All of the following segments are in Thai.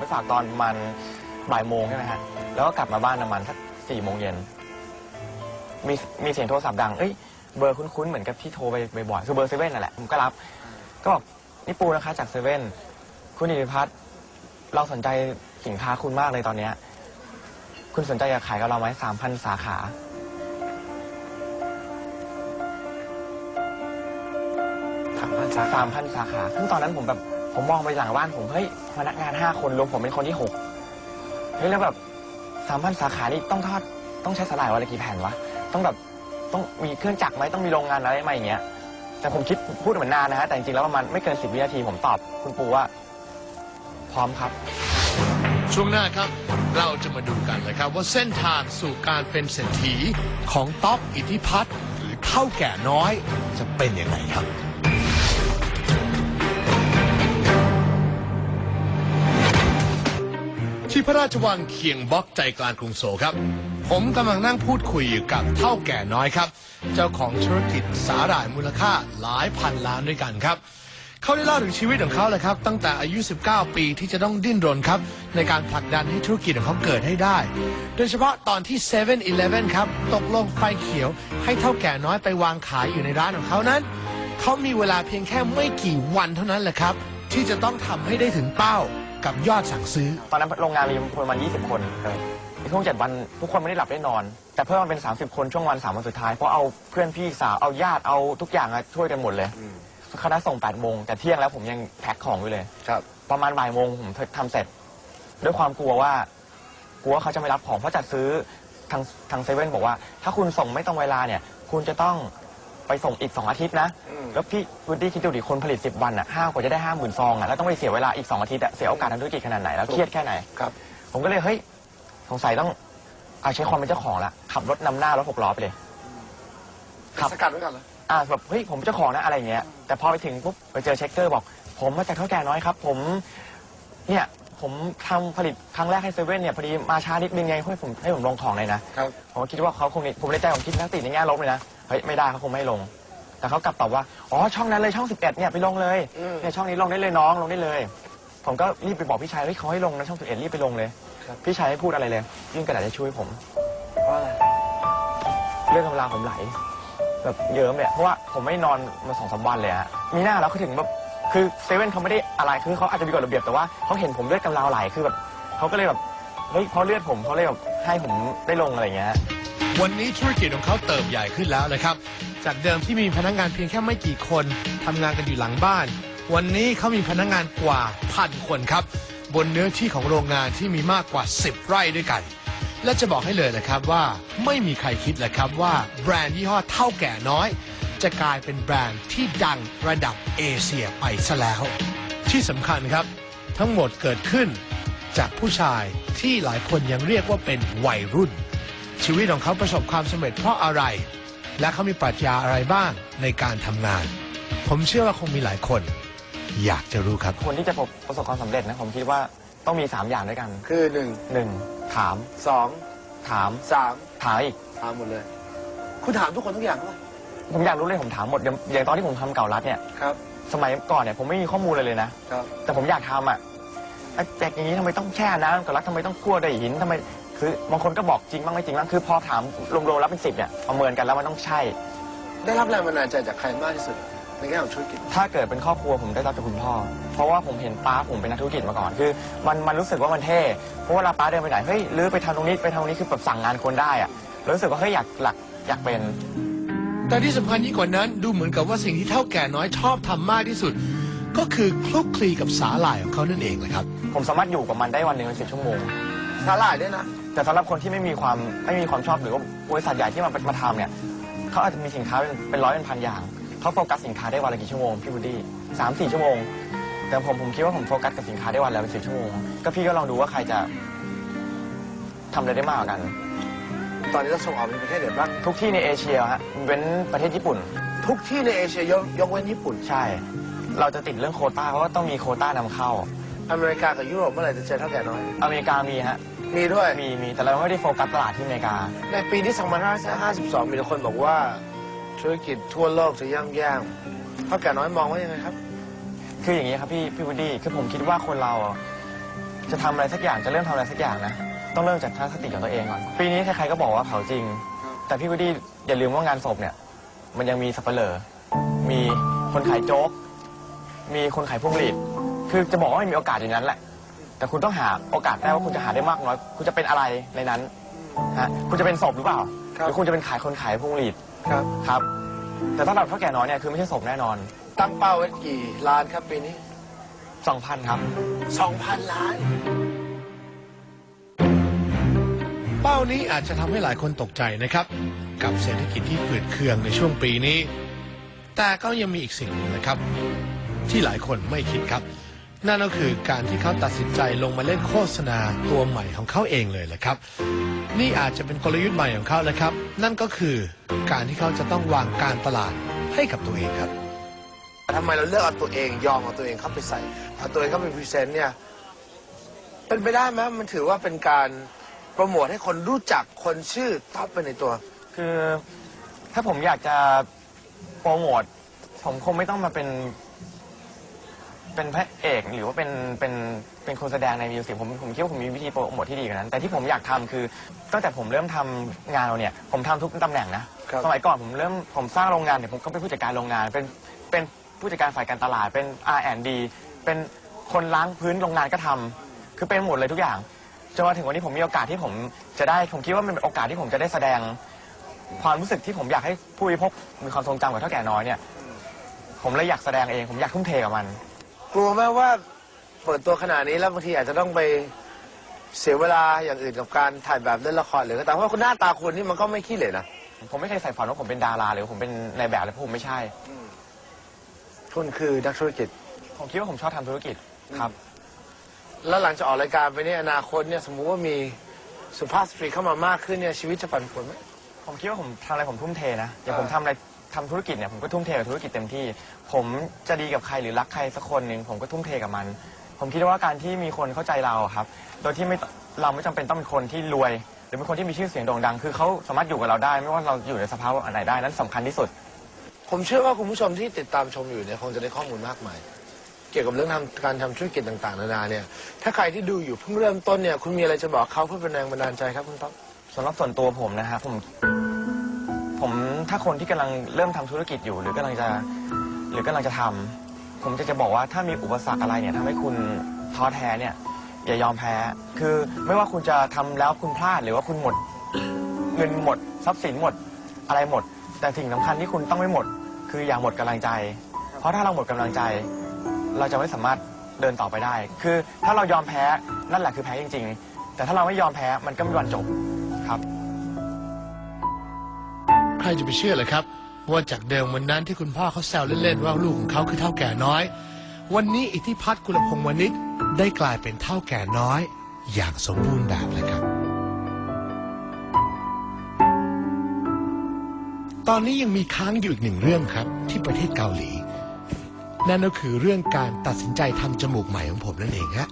ไปฝากตอนประมาณบ่ายโมงใช่ไหมฮะแล้วก็กลับมาบ้านประมาณสักสี่โมงเย็นมีมีเสียงโทรศัพท์ดังเอ้ยเบอร์คุ้นๆเหมือนกับที่โทรไปบ่อยๆคือเบอร์เซเว่นนั่นแหละผมก็รับ ก็บอกนี่ปูนะคะจากเซเว่นคุณอิทธิพัฒน์เราสนใจสินค้าคุณมากเลยตอนเนี้ยคุณสนใจอยากขายกับเราไหมสามพันสาขาถามพันสาขาสามพันสาขา ซึ่งตอนนั้นผมแบบ ผมมองไปหลังบ้านผมเฮ้ยพนักงานห้าคนรวมผมเป็นคนที่หกเฮ้ยแล้วแบบสามพันสาขานี่ต้องทอดต้องใช้สลายวันละกี่แผ่นวะต้องแบบต้องมีเครื่องจักรไหมต้องมีโรงงานอะไรไหมอย่างเงี้ย แต่ผมคิดพูดเหมือนนานนะฮะแต่จริงๆแล้วประมาณไม่เกินสิบวินาทีผมตอบคุณปูว่า พร้อมครับ ช่วงหน้าครับเราจะมาดูกันนะครับ ว่าเส้นทางสู่การเป็นเศรษฐีของต๊อกอิทธิพัฒน์หรือเท่าแก่น้อยจะเป็นยังไงครับ ที่พระราชวังเคียงบล็อกใจกลางกรุงโซลครับ ผมกำลังนั่งพูดคุยอยู่กับเท่าแก่น้อยครับ เจ้าของธุรกิจสาหร่ายมูลค่าหลายพันล้านด้วยกันครับ เขาได้เล่าถึงชีวิตของเขาเลยครับ ตั้งแต่อายุ 19 ปีที่จะต้องดิ้นรนครับ ในการผลักดันให้ธุรกิจของเขาเกิดให้ได้ โดยเฉพาะตอนที่7 e เ e ่ e อครับ ตกลงไฟเขียว ให้เท่าแก่น้อยไปวางขายอยู่ในร้านของเขานั้นเขามีเวลาเพียงแค่ไม่กี่วันเท่านั้นแหละครับ ที่จะต้องทำให้ได้ถึงเป้า กับยอดสั่งซื้อ ตอนนั้นโรงงานมีคนประมาณ20 คนในช่วงเจ็ดวันทุกคนไม่ได้หลับได้นอน แต่เพิ่มมาเป็น 30 คนช่วงวันสามวันสุดท้าย เพราะเอาเพื่อนพี่สาว เอาญาติเอาทุกอย่างอะช่วยกันหมดเลยคณะส่ง 8 โมง แต่เที่ยงแล้วผมยังแพ็คของอยู่เลย ครับ ประมาณบ่ายโมงผมทำเสร็จ ด้วยความกลัวว่ากลัวว่าเขาจะไม่รับของเพราะจัดซื้อทางทางเซเว่นบอกว่า ถ้าคุณส่งไม่ตรงเวลาเนี่ย คุณจะต้อง ไปส่งอีก 2 อาทิตย์นะอืมแล้วพี่วุฒิคิดดูดิคนผลิต 10 วันอะห้ากว่าจะได้ห้าหมื่นซองอะแล้วต้องไปเสียเวลาอีก 2 อาทิตย์อะเสียโอกาสทางธุรกิจขนาดไหนแล้วเครียดแค่ไหน ครับ ผมก็เลยเฮ้ยสงสัยต้องเอาใช้ความเป็นเจ้าของละขับรถนำหน้ารถหกล้อไปเลย ครับ สกัดไว้ก่อนเหรออ่าแบบเฮ้ยผมเจ้าของนะอะไรอย่างเงี้ยแต่พอไปถึงปุ๊บไปเจอเช็คเกอร์บอก ผมมาจากเท่าแก่น้อยครับ ผม เนี่ยผมทำผลิตครั้งแรกให้เซเว่นเนี่ยพอดีมาช้านิดนึงไงให้ผมให้ผมลงของเลยนะ ครับ ผมก็คิดว่าเขาคงมีผมในใจผมคิดนักติดในแง่ลบเลยนะ เฮ้ยไม่ได้เขาคงไม่ลง แต่เขากลับตอบว่าอ๋อช่องนั้นเลยช่อง 11เนี่ยไปลงเลยอืมเนี่ยช่องนี้ลงได้เลยน้องลงได้เลย ผมก็รีบไปบอกพี่ชายเฮ้ยเขาให้ลงนะช่อง11รีบไปลงเลยครับพี่ชายไม่พูดอะไรเลยยื่นกระดาษจะช่วยผมเพราะอะไรเรื่องกำลังผมไหลแบบเยิ้มเลยอะเพราะว่าผมไม่นอนมาสองสามวันเลยฮะมีหน้าแล้วเขาถึงแบบคือเซเว่นเขาไม่ได้อะไรคือเขาอาจจะมีกฎระเบียบแต่ว่าเขาเห็นผมเลือดกำลาวไหลคือแบบเขาก็เลยแบบเฮ้ยเพราะเลือดผมเขาเลยแบบให้ผมได้ลงอะไรอย่างเงี้ย วันนี้ธุรกิจของเขาเติบใหญ่ขึ้นแล้วนะครับ จากเดิมที่มีพนักงานเพียงแค่ไม่กี่คนทำงานกันอยู่หลังบ้าน วันนี้เขามีพนักงานกว่าพันคนครับ บนเนื้อที่ของโรงงานที่มีมากกว่า 10 ไร่ด้วยกัน และจะบอกให้เลยนะครับว่าไม่มีใครคิดเลยครับว่าแบรนด์ยี่ห้อเท่าแก่น้อย จะกลายเป็นแบรนด์ที่ดังระดับเอเชียไปซะแล้ว ที่สำคัญครับ ทั้งหมดเกิดขึ้นจากผู้ชายที่หลายคนยังเรียกว่าเป็นวัยรุ่น ชีวิตของเขาประสบความสำเร็จเพราะอะไร และเขามีปรัชญาอะไรบ้างในการทำงาน ผมเชื่อว่าคงมีหลายคน อยากจะรู้ครับ คนที่จะประสบความสำเร็จนะผมคิดว่าต้องมีสามอย่างด้วยกันคือ หนึ่งหนึ่งถามสองถามสามถามอีก ถามหมดเลย คุณถามทุกคนทุกอย่างป่ะผมอยากรู้เลยผมถามหมดอย่างอย่างตอนที่ผมทำเก่ารัดเนี่ย ครับ สมัยก่อนเนี่ยผมไม่มีข้อมูลเลยเลยนะ ครับ แต่ผมอยากทำอะไอ้แจกอย่างนี้ทำไมต้องแช่น้ำกับรักทำไมต้องคั่วด้วยหินทำไม คือบางคนก็บอกจริงบ้างไม่จริงบ้างคือพอถามรวมๆแล้วเป็นสิบเนี่ยประเมินกันแล้วมันต้องใช่ ได้รับแรงบันดาลใจจากใครมากที่สุดในแง่ของธุรกิจ ถ้าเกิดเป็นครอบครัวผมได้รับจากคุณพ่อ เพราะว่าผมเห็นป้าผมเป็นนักธุรกิจมาก่อน คือ มันมันรู้สึกว่ามันเท่ เพราะเวลาป้าเดินไปไหน เฮ้ยหรือไปทำตรงนี้ไปทำตรงนี้คือแบบสั่งงานคนได้อะแล้วรู้สึกว่าเฮ้ยอยากหลักอยากเป็น แต่ที่สำคัญยิ่งกว่านั้นดูเหมือนกับว่าสิ่งที่เท่าแก่น้อยชอบทำมากที่สุด ก็คือคลุกคลีกับสาหร่ายของเขานั่นเองเลยครับ ผมสามารถอยู่กับมันได้วันหนึ่งเป็นสิบชั่วโมง สาหร่ายด้วยนะ แต่สำหรับคนที่ไม่มีความไม่มีความชอบหรือว่าบริษัทใหญ่ที่มามาทำเนี่ยเขาอาจจะมีสินค้าเป็นเป็นร้อยเป็นพันอย่างเขาโฟกัสสินค้าได้วันละกี่ชั่วโมงพี่บูดดี้สามสี่ชั่วโมง แต่ผมผมคิดว่าผมโฟกัสกับสินค้าได้วันละเป็นสิบชั่วโมงก็พี่ก็ลองดูว่าใครจะทำอะไรได้มากกว่ากัน ตอนนี้เราส่งออกไปประเทศไหนบ้างทุกที่ในเอเชียฮะเว้นประเทศญี่ปุ่น ทุกที่ในเอเชียยกยกเว้นญี่ปุ่น ใช่ เราจะติดเรื่องโควต้าเพราะว่าต้องมีโควต้านำเข้า อเมริกากับยุโรปเมื่อไหร่จะเจอเท่าแก่น้อย อเมริกามีฮะ มีด้วย มีมีแต่เราไม่ได้โฟกัสตลาดที่อเมริกา ในปีที่ 2552 มีแต่คนบอกว่า ธุรกิจทั่วโลกจะย่ำแย่เท่าแก่น้อยมองว่ายังไงครับ คืออย่างนี้ครับพี่พี่วูดดี้คือผมคิดว่าคนเราอะจะทำอะไรสักอย่างจะเริ่มทำอะไรสักอย่างนะ ต้องเริ่มจากทัศนคติของตัวเองก่อน ปีนี้ใครๆก็บอกว่าเผาจริง แต่พี่วูดดี้อย่าลืมว่างานศพเนี่ย มันยังมีสับเปลอมีคนขายโจ๊ก มีคนขายพวงหลีด คือจะบอกว่ามันมีโอกาสอยู่นั้นแหละ แต่คุณต้องหาโอกาสได้ว่าคุณจะหาได้มากน้อย คุณจะเป็นอะไรในนั้นฮะคุณจะเป็นศพหรือเปล่าครับหรือคุณจะเป็นขายคนขายพวงหลีดครับครับ แต่สำหรับเท่าแก่น้อยเนี่ยคือไม่ใช่ศพแน่นอนตั้งเป้าไว้กี่ล้านครับปีนี้2,000ครับ2,000ล้าน เป้านี้อาจจะทำให้หลายคนตกใจนะครับ กับเศรษฐกิจที่ฝืดเคืองในช่วงปีนี้ แต่ก็ยังมีอีกสิ่งหนึ่งนะครับ ที่หลายคนไม่คิดครับ นั่นก็คือการที่เขาตัดสินใจลงมาเล่นโฆษณาตัวใหม่ของเขาเองเลยแหละครับ นี่อาจจะเป็นกลยุทธ์ใหม่ของเขาแล้วครับ นั่นก็คือการที่เขาจะต้องวางการตลาดให้กับตัวเองครับทำไมเราเลือกเอาตัวเองยอมเอาตัวเองเข้าไปใส่เอาตัวเองเข้าไปพรีเซนต์เนี่ยเป็นไปได้ไหมมันถือว่าเป็นการโปรโมทให้คนรู้จักคนชื่อท็อปไปในตัว คือถ้าผมอยากจะโปรโมทผมคงไม่ต้องมาเป็น เป็นพระเอกหรือว่าเป็นเป็นเป็นคนแสดงในมิวสิกผมผมคิดว่าผมมีวิธีโปรโมทที่ดีกว่านั้น แต่ที่ผมอยากทำคือตั้งแต่ผมเริ่มทำงานเราเนี่ย ผมทำทุกตำแหน่งนะครับ สมัยก่อนผมเริ่มผมสร้างโรงงานเนี่ยผมก็เป็นผู้จัดการโรงงาน เป็นเป็นผู้จัดการฝ่ายการตลาดเป็น R&D เป็นคนล้างพื้นโรงงานก็ทำคือเป็นหมดเลยทุกอย่างจนมาถึงวันนี้ผมมีโอกาสที่ผมจะได้ผมคิดว่ามันเป็นโอกาสที่ผมจะได้แสดง ความรู้สึกที่ผมอยากให้ผู้บริโภคมีความทรงจำกับเท่าแก่น้อยเนี่ย ผมเลยอยากแสดงเอง ผมอยากทุ่มเทกับมัน กลัวไหมว่าเปิดตัวขนาดนี้แล้วบางทีอาจจะต้องไปเสียเวลาอย่างอื่นกับการถ่ายแบบเล่นละครหรือก็ตามเพราะว่าคุณหน้าตาคุณนี่มันก็ไม่ขี้เหร่นะผมไม่เคยใส่ฝันว่าผมเป็นดาราหรือผมเป็นนายแบบเลยเพราะผมไม่ใช่ คุณคือนักธุรกิจ ผมคิดว่าผมชอบทำธุรกิจครับ แล้วหลังจากออกรายการไปเนี่ยอนาคตเนี่ยสมมุติว่ามีสุภาพสตรีเข้ามามากขึ้นเนี่ยชีวิตจะปั่นป่วนไหมผมคิดว่าผมทำอะไรผมทุ่มเทนะอย่างอ่าผมทำอะไร ทำธุรกิจเนี่ยผมก็ทุ่มเทกับธุรกิจเต็มที่ ผมจะดีกับใครหรือรักใครสักคนหนึ่งผมก็ทุ่มเทกับมัน ผมคิดว่าการที่มีคนเข้าใจเราอะครับ โดยที่ไม่เราไม่จำเป็นต้องเป็นคนที่รวย หรือเป็นคนที่มีชื่อเสียงโด่งดัง คือเขาสามารถอยู่กับเราได้ ไม่ว่าเราอยู่ในสภาวะไหนได้นั้นสำคัญที่สุด ผมเชื่อว่าคุณผู้ชมที่ติดตามชมอยู่เนี่ยคงจะได้ข้อมูลมากมาย เกี่ยวกับเรื่องทำการทำธุรกิจต่างๆนานาเนี่ย ถ้าใครที่ดูอยู่เพิ่งเริ่มต้นเนี่ยคุณมีอะไรจะบอกเขาเพื่อเป็นแรงบันดาลใจครับคุณท็อปสำหรับส่วนตัวผมนะฮะผม ผมถ้าคนที่กำลังเริ่มทำธุรกิจอยู่ หรือกำลังจะหรือกำลังจะทำผมจะจะบอกว่าถ้ามีอุปสรรคอะไรเนี่ยทำให้คุณท้อแท้เนี่ยอย่ายอมแพ้ คือไม่ว่าคุณจะทำแล้วคุณพลาดหรือว่าคุณหมด เงินหมดทรัพย์สินหมดอะไรหมด แต่สิ่งสำคัญที่คุณต้องไม่หมด คืออย่าหมดกำลังใจ เพราะถ้าเราหมดกำลังใจ เราจะไม่สามารถเดินต่อไปได้ คือถ้าเรายอมแพ้นั่นแหละคือแพ้จริง ๆ แต่ถ้าเราไม่ยอมแพ้มันก็ไม่มีวันจบครับ ใครจะไปเชื่อเลยครับ ว่าจากเดิมวันนั้นที่คุณพ่อเขาแซวเล่นๆว่าลูกของเขาคือเท่าแก่น้อย วันนี้อิทธิพัฒน์กุลพงศ์วณิชได้กลายเป็นเท่าแก่น้อย อย่างสมบูรณ์แบบเลยครับ ตอนนี้ยังมีค้างอยู่อีกหนึ่งเรื่องครับ ที่ประเทศเกาหลี นั่นก็คือเรื่องการตัดสินใจทำจมูกใหม่ของผมนั่นเองฮะ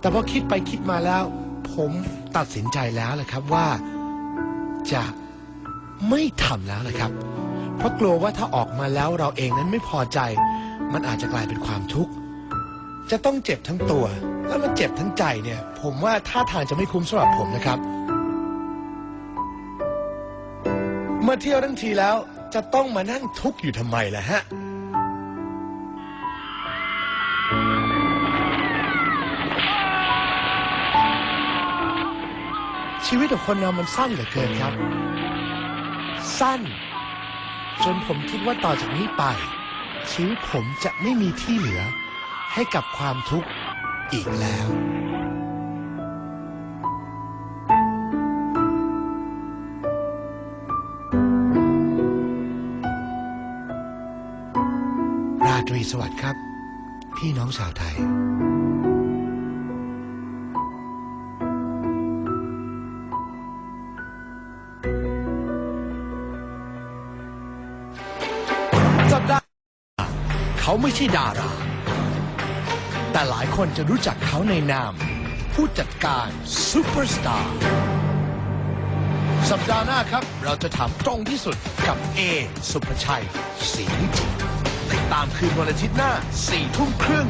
แต่พอคิดไปคิดมาแล้ว ผมตัดสินใจแล้วแหละครับว่าจะ ไม่ทำแล้วนะครับ เพราะกลัวว่าถ้าออกมาแล้วเราเองนั้นไม่พอใจ มันอาจจะกลายเป็นความทุกข์ จะต้องเจ็บทั้งตัว แล้วมันเจ็บทั้งใจเนี่ย ผมว่าท่าทางจะไม่คุ้มสำหรับผมนะครับ เมื่อเที่ยวทั้งทีแล้วจะต้องมานั่งทุกข์อยู่ทำไมล่ะฮะชีวิตของคนเรามันสั้นเหลือเกินครับ สั้น จนผมคิดว่าต่อจากนี้ไป ชีวิตผมจะไม่มีที่เหลือ ให้กับความทุกข์อีกแล้วราตรีสวัสดิ์ครับ พี่น้องชาวไทย เขาไม่ใช่ดารา แต่หลายคนจะรู้จักเขาในนาม ผู้จัดการซูเปอร์สตาร์สัปดาห์หน้าครับ เราจะถามตรงที่สุดกับเอสุภชัยศรีวิจิตติดตามคืนวันอาทิตย์หน้า4ทุ่มครึ่ง